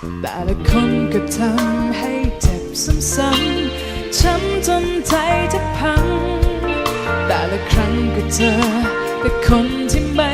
แต่ละคนก็ทำให้เจ็บซ้ำๆช้ำจนใจจะพัง แต่ละครั้งก็เจอแต่คนที่ไม่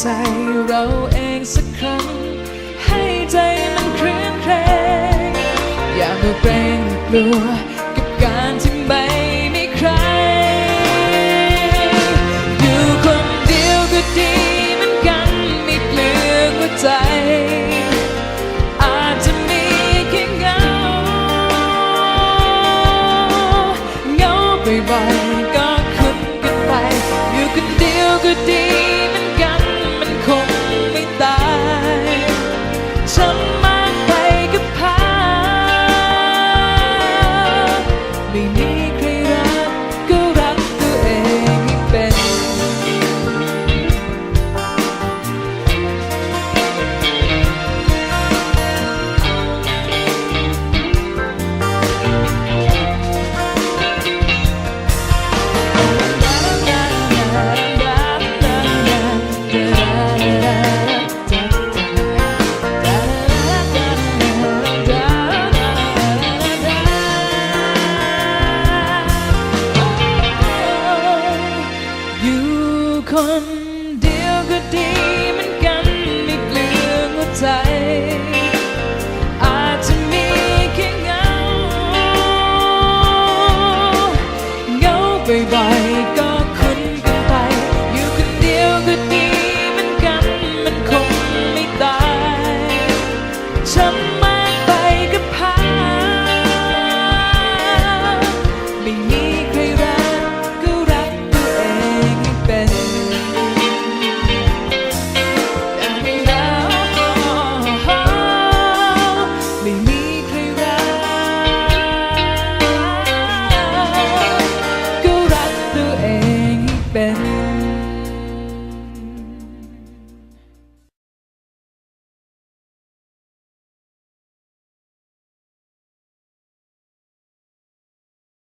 ใจเราเองสักครั้ง ให้ใจมันเคลื่อนเครงอย่ามาเกรงกลัวกับการที่ไม่มีใคร อยู่คนเดียวก็ดีเหมือนกันไม่เปลืองหัวใจ อาจจะมีแค่เงา เงาบ่อยๆ คนเดียวก็ดีเหมือนกันไม่เปลืองหัวใจ อาจจะมีแค่เงา เงาบ่อยๆก็คุ้นกันไป อยู่คนเดียวก็ดีเหมือนกันมันคงไม่ตายช้ำ